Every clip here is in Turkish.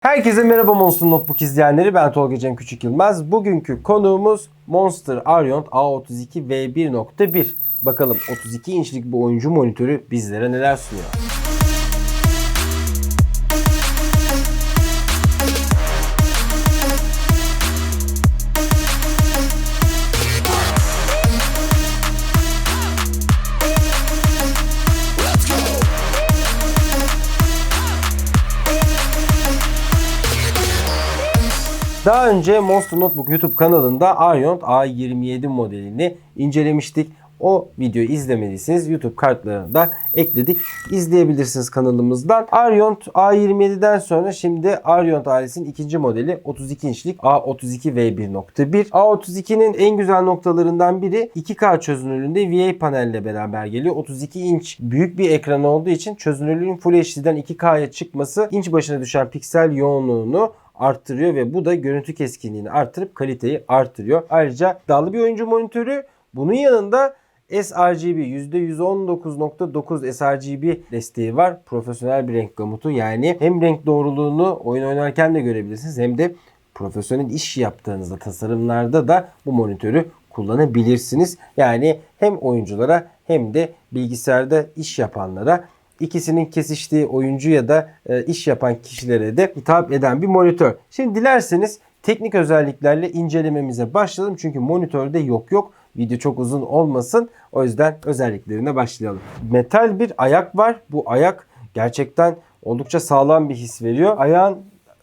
Herkese merhaba Monster Notebook izleyenleri. Ben Tolga Cem Küçük Yılmaz. Bugünkü konuğumuz Monster Arion A32 V1.1. Bakalım 32 inçlik bu oyuncu monitörü bizlere neler sunuyor. Daha önce Monster Notebook YouTube kanalında Arion A27 modelini incelemiştik. O videoyu izlemediyseniz YouTube kartlarına ekledik. İzleyebilirsiniz kanalımızdan. Arion A27'den sonra şimdi Arion ailesinin ikinci modeli 32 inçlik A32 V1.1. A32'nin en güzel noktalarından biri 2K çözünürlüğünde VA panelle beraber geliyor. 32 inç büyük bir ekran olduğu için çözünürlüğün Full HD'den 2K'ya çıkması inç başına düşen piksel yoğunluğunu arttırıyor ve bu da görüntü keskinliğini arttırıp kaliteyi arttırıyor. Ayrıca iddialı bir oyuncu monitörü. Bunun yanında sRGB %119.9 sRGB desteği var. Profesyonel bir renk gamutu. Yani hem renk doğruluğunu oyun oynarken de görebilirsiniz hem de profesyonel iş yaptığınızda tasarımlarda da bu monitörü kullanabilirsiniz. Yani hem oyunculara hem de bilgisayarda iş yapanlara ikisinin kesiştiği oyuncu ya da e, iş yapan kişilere de hitap eden bir monitör. Şimdi dilerseniz teknik özelliklerle incelememize başlayalım. Çünkü monitörde yok yok. Video çok uzun olmasın. O yüzden özelliklerine başlayalım. Metal bir ayak var. Bu ayak gerçekten oldukça sağlam bir his veriyor. Ayağın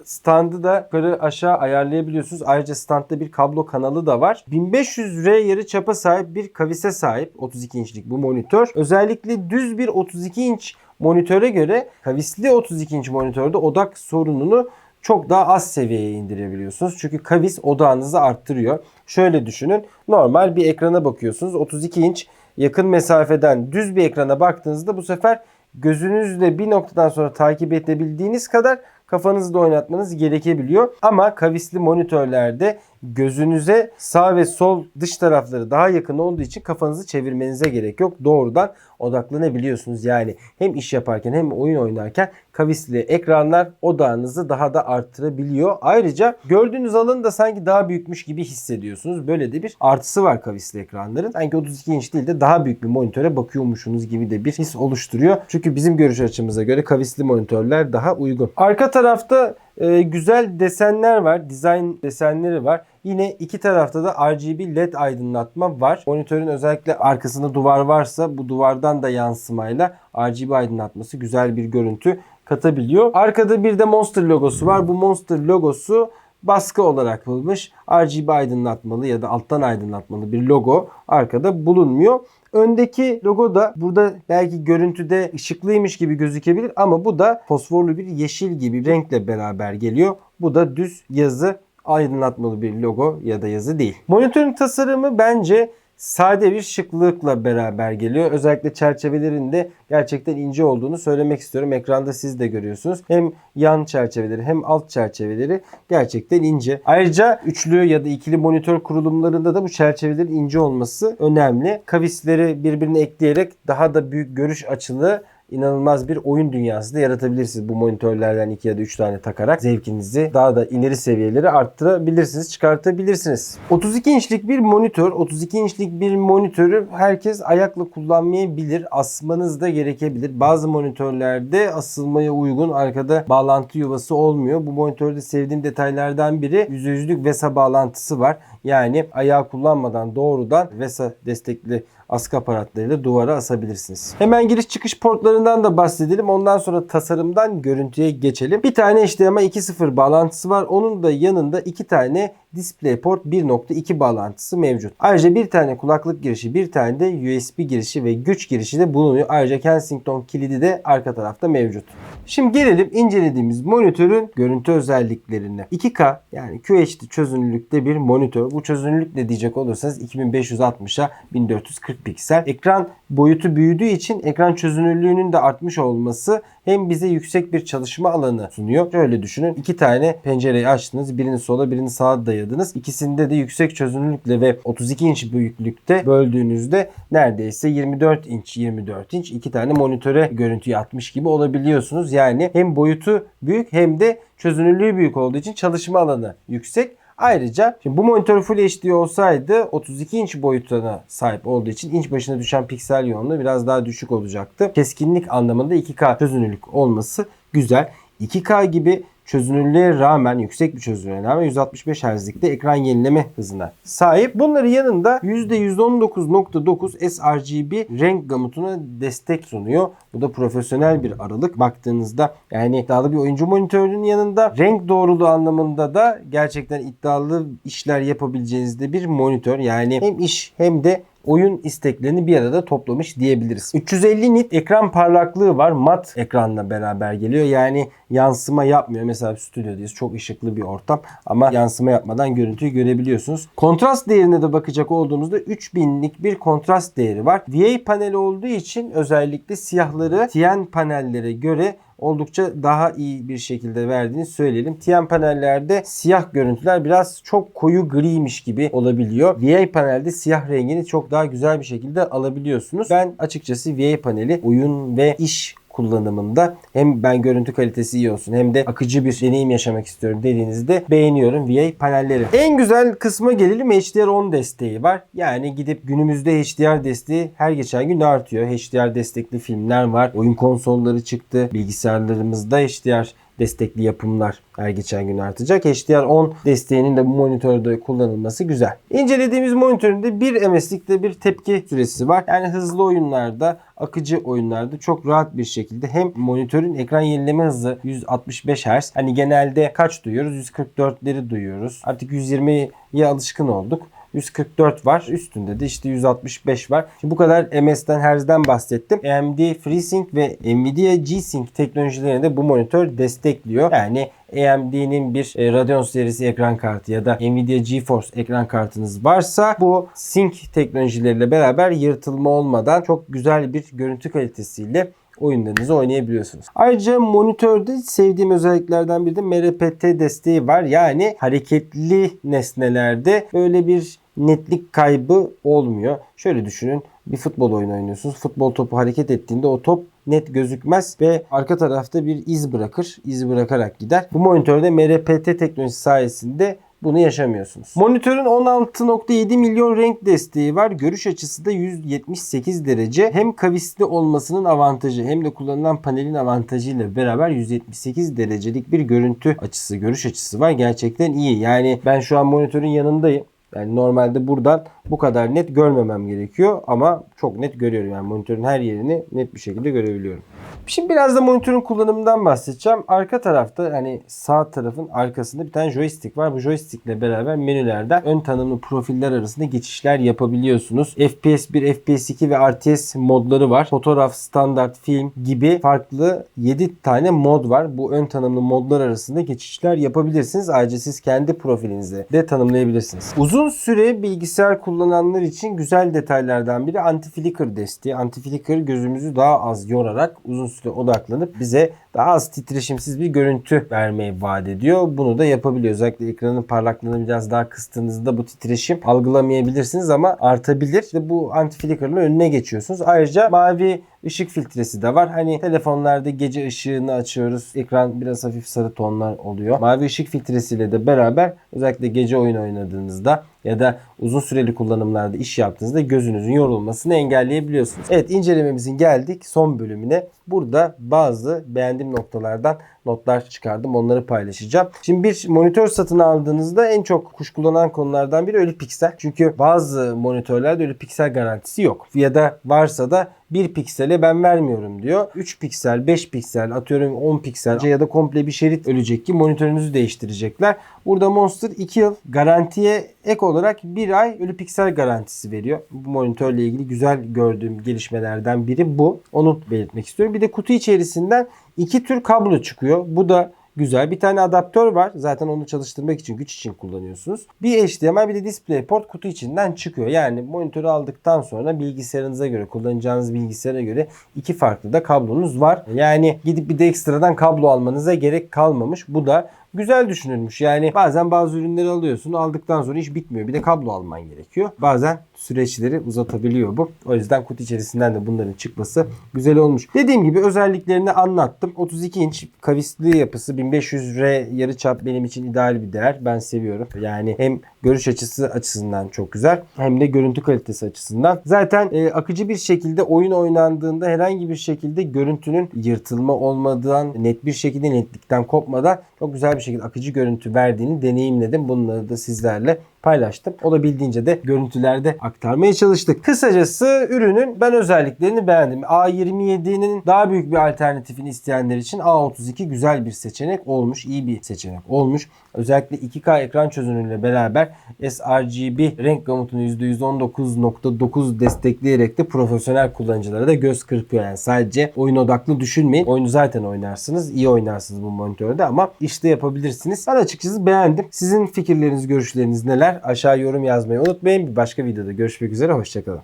standı da yukarı aşağı ayarlayabiliyorsunuz. Ayrıca standta bir kablo kanalı da var. 1500R yarı çapa sahip bir kavise sahip 32 inçlik bu monitör. Özellikle düz bir 32 inç monitöre göre kavisli 32 inç monitörde odak sorununu çok daha az seviyeye indirebiliyorsunuz. Çünkü kavis odağınızı arttırıyor. Şöyle düşünün. Normal bir ekrana bakıyorsunuz. 32 inç yakın mesafeden düz bir ekrana baktığınızda bu sefer gözünüzle bir noktadan sonra takip edebildiğiniz kadar kafanızı da oynatmanız gerekebiliyor. Ama kavisli monitörlerde gözünüze sağ ve sol dış tarafları daha yakın olduğu için kafanızı çevirmenize gerek yok. Doğrudan odaklanabiliyorsunuz. Yani hem iş yaparken hem oyun oynarken kavisli ekranlar odağınızı daha da arttırabiliyor. Ayrıca gördüğünüz alanı da sanki daha büyükmüş gibi hissediyorsunuz. Böyle de bir artısı var kavisli ekranların. Sanki 32 inç değil de daha büyük bir monitöre bakıyormuşsunuz gibi de bir his oluşturuyor. Çünkü bizim görüş açımıza göre kavisli monitörler daha uygun. Arka tarafta e, güzel desenler var. Dizayn desenleri var. Yine iki tarafta da RGB LED aydınlatma var. Monitörün özellikle arkasında duvar varsa bu duvardan da yansımayla RGB aydınlatması güzel bir görüntü katabiliyor. Arkada bir de Monster logosu var. Bu Monster logosu baskı olarak yapılmış RGB aydınlatmalı ya da alttan aydınlatmalı bir logo arkada bulunmuyor. Öndeki logo da burada belki görüntüde ışıklıymış gibi gözükebilir ama bu da fosforlu bir yeşil gibi renkle beraber geliyor. Bu da düz yazı aydınlatmalı bir logo ya da yazı değil. Monitörün tasarımı bence sade bir şıklıkla beraber geliyor. Özellikle çerçevelerin de gerçekten ince olduğunu söylemek istiyorum. Ekranda siz de görüyorsunuz. Hem yan çerçeveleri hem alt çerçeveleri gerçekten ince. Ayrıca üçlü ya da ikili monitör kurulumlarında da bu çerçevelerin ince olması önemli. Kavisleri birbirine ekleyerek daha da büyük görüş açılı inanılmaz bir oyun dünyası da yaratabilirsiniz bu monitörlerden 2 ya da 3 tane takarak zevkinizi daha da ileri seviyelere arttırabilirsiniz, çıkartabilirsiniz. 32 inçlik bir monitör, 32 inçlik bir monitörü herkes ayakla kullanmayabilir. Asmanız da gerekebilir. Bazı monitörlerde asılmaya uygun arkada bağlantı yuvası olmuyor. Bu monitörde sevdiğim detaylardan biri %100'lük VESA bağlantısı var. Yani ayağı kullanmadan doğrudan VESA destekli askı aparatlarıyla duvara asabilirsiniz. Hemen giriş çıkış portlarından da bahsedelim. Ondan sonra tasarımdan görüntüye geçelim. Bir tane HDMI 2.0 bağlantısı var. Onun da yanında iki tane DisplayPort 1.2 bağlantısı mevcut. Ayrıca bir tane kulaklık girişi, bir tane de USB girişi ve güç girişi de bulunuyor. Ayrıca Kensington kilidi de arka tarafta mevcut. Şimdi gelelim incelediğimiz monitörün görüntü özelliklerine. 2K yani QHD çözünürlükte bir monitör. Bu çözünürlük ne diyecek olursanız 2560'a 1440 piksel. Ekran boyutu büyüdüğü için ekran çözünürlüğünün de artmış olması hem bize yüksek bir çalışma alanı sunuyor. Şöyle düşünün. iki tane pencereyi açtınız. Birini sola birini sağa dayadınız. İkisinde de yüksek çözünürlükle ve 32 inç büyüklükte böldüğünüzde neredeyse 24 inç 24 inç iki tane monitöre görüntüyü atmış gibi olabiliyorsunuz. Yani hem boyutu büyük hem de çözünürlüğü büyük olduğu için çalışma alanı yüksek. Ayrıca şimdi bu monitör Full HD olsaydı 32 inç boyutuna sahip olduğu için inç başına düşen piksel yoğunluğu biraz daha düşük olacaktı. Keskinlik anlamında 2K çözünürlük olması güzel. 2K gibi çözünürlüğe rağmen yüksek bir çözünürlüğe rağmen 165 Hz'likte ekran yenileme hızına sahip. Bunların yanında %119.9 sRGB renk gamutuna destek sunuyor. Bu da profesyonel bir aralık. Baktığınızda yani iddialı bir oyuncu monitörünün yanında renk doğruluğu anlamında da gerçekten iddialı işler yapabileceğiniz de bir monitör. Yani hem iş hem de oyun isteklerini bir arada toplamış diyebiliriz. 350 nit ekran parlaklığı var. Mat ekranla beraber geliyor. Yani yansıma yapmıyor. Mesela stüdyodayız. Çok ışıklı bir ortam ama yansıma yapmadan görüntüyü görebiliyorsunuz. Kontrast değerine de bakacak olduğumuzda 3000'lik bir kontrast değeri var. VA paneli olduğu için özellikle siyahları TN panellere göre oldukça daha iyi bir şekilde verdiğini söyleyelim. TN panellerde siyah görüntüler biraz çok koyu griymiş gibi olabiliyor. VA panelde siyah rengini çok daha güzel bir şekilde alabiliyorsunuz. Ben açıkçası VA paneli oyun ve iş kullanımında hem ben görüntü kalitesi iyi olsun hem de akıcı bir deneyim yaşamak istiyorum dediğinizde beğeniyorum VA panelleri. En güzel kısma gelelim HDR10 desteği var. Yani gidip günümüzde HDR desteği her geçen gün artıyor. HDR destekli filmler var. Oyun konsolları çıktı. Bilgisayarlarımızda HDR destekli yapımlar her geçen gün artacak. HDR10 desteğinin de bu monitörde kullanılması güzel. İncelediğimiz monitöründe 1 MS'likte bir tepki süresi var. Yani hızlı oyunlarda, akıcı oyunlarda çok rahat bir şekilde hem monitörün ekran yenileme hızı 165 Hz. Hani genelde kaç duyuyoruz? 144'leri duyuyoruz. Artık 120'ye alışkın olduk. 144 var. Üstünde de işte 165 var. Şimdi bu kadar MS'den Hz'den bahsettim. AMD FreeSync ve Nvidia G-Sync teknolojilerini de bu monitör destekliyor. Yani AMD'nin bir e, Radeon serisi ekran kartı ya da Nvidia GeForce ekran kartınız varsa bu sync teknolojileriyle beraber yırtılma olmadan çok güzel bir görüntü kalitesiyle oyunlarınızı oynayabiliyorsunuz. Ayrıca monitörde sevdiğim özelliklerden biri de MRPT desteği var. Yani hareketli nesnelerde böyle bir netlik kaybı olmuyor. Şöyle düşünün bir futbol oyunu oynuyorsunuz. Futbol topu hareket ettiğinde o top net gözükmez ve arka tarafta bir iz bırakır. İz bırakarak gider. Bu monitörde MRPT teknolojisi sayesinde bunu yaşamıyorsunuz. Monitörün 16.7 milyon renk desteği var. Görüş açısı da 178 derece. Hem kavisli olmasının avantajı hem de kullanılan panelin avantajıyla beraber 178 derecelik bir görüntü açısı, görüş açısı var. Gerçekten iyi. Yani ben şu an monitörün yanındayım. Yani normalde buradan bu kadar net görmemem gerekiyor ama çok net görüyorum. Yani monitörün her yerini net bir şekilde görebiliyorum. Şimdi biraz da monitörün kullanımından bahsedeceğim. Arka tarafta hani sağ tarafın arkasında bir tane joystick var. Bu joystick ile beraber menülerden ön tanımlı profiller arasında geçişler yapabiliyorsunuz. FPS 1, FPS 2 ve RTS modları var. Fotoğraf, standart, film gibi farklı 7 tane mod var. Bu ön tanımlı modlar arasında geçişler yapabilirsiniz. Ayrıca siz kendi profilinizi de tanımlayabilirsiniz. Uzun süre bilgisayar kullananlar için güzel detaylardan biri anti-flicker desteği. Anti-flicker gözümüzü daha az yorarak uzun süre odaklanıp bize daha az titreşimsiz bir görüntü vermeyi vaat ediyor. Bunu da yapabiliyor. Özellikle ekranın parlaklığını biraz daha kıstığınızda bu titreşim algılamayabilirsiniz ama artabilir. İşte bu anti flicker'ın önüne geçiyorsunuz. Ayrıca mavi ışık filtresi de var. Hani telefonlarda gece ışığını açıyoruz. Ekran biraz hafif sarı tonlar oluyor. Mavi ışık filtresiyle de beraber özellikle gece oyun oynadığınızda ya da uzun süreli kullanımlarda iş yaptığınızda gözünüzün yorulmasını engelleyebiliyorsunuz. Evet incelememizin geldik son bölümüne. Burada bazı beğendiğim noktalardan notlar çıkardım. Onları paylaşacağım. Şimdi bir monitör satın aldığınızda en çok kuşkulanan konulardan biri ölü piksel. Çünkü bazı monitörlerde ölü piksel garantisi yok. Ya da varsa da 1 piksele ben vermiyorum diyor. 3 piksel, 5 piksel, atıyorum 10 piksel ya da komple bir şerit ölecek ki monitörünüzü değiştirecekler. Burada Monster 2 yıl garantiye ek olarak 1 ay ölü piksel garantisi veriyor. Bu monitörle ilgili güzel gördüğüm gelişmelerden biri bu. Onu belirtmek istiyorum. Bir de kutu içerisinden iki tür kablo çıkıyor. Bu da Güzel. Bir tane adaptör var. Zaten onu çalıştırmak için, güç için kullanıyorsunuz. Bir HDMI bir de DisplayPort kutu içinden çıkıyor. Yani monitörü aldıktan sonra bilgisayarınıza göre, kullanacağınız bilgisayara göre iki farklı da kablonuz var. Yani gidip bir de ekstradan kablo almanıza gerek kalmamış. Bu da güzel düşünülmüş. Yani bazen bazı ürünleri alıyorsun. Aldıktan sonra iş bitmiyor. Bir de kablo alman gerekiyor. Bazen süreçleri uzatabiliyor bu. O yüzden kutu içerisinden de bunların çıkması güzel olmuş. Dediğim gibi özelliklerini anlattım. 32 inç kavisli yapısı 1500R yarıçap benim için ideal bir değer. Ben seviyorum. Yani hem görüş açısı açısından çok güzel hem de görüntü kalitesi açısından. Zaten e, akıcı bir şekilde oyun oynandığında herhangi bir şekilde görüntünün yırtılma olmadan net bir şekilde netlikten kopmadan çok güzel bir şekilde akıcı görüntü verdiğini deneyimledim. Bunları da sizlerle paylaştım. Olabildiğince de görüntülerde aktarmaya çalıştık. Kısacası ürünün ben özelliklerini beğendim. A27'nin daha büyük bir alternatifini isteyenler için A32 güzel bir seçenek olmuş. iyi bir seçenek olmuş. Özellikle 2K ekran çözünürlüğüyle beraber sRGB renk gamutunu %119.9 destekleyerek de profesyonel kullanıcılara da göz kırpıyor. Yani sadece oyun odaklı düşünmeyin. Oyunu zaten oynarsınız. iyi oynarsınız bu monitörde ama işte yapabilirsiniz. Ben açıkçası beğendim. Sizin fikirleriniz, görüşleriniz neler? Aşağı yorum yazmayı unutmayın. Bir başka videoda görüşmek üzere. Hoşçakalın.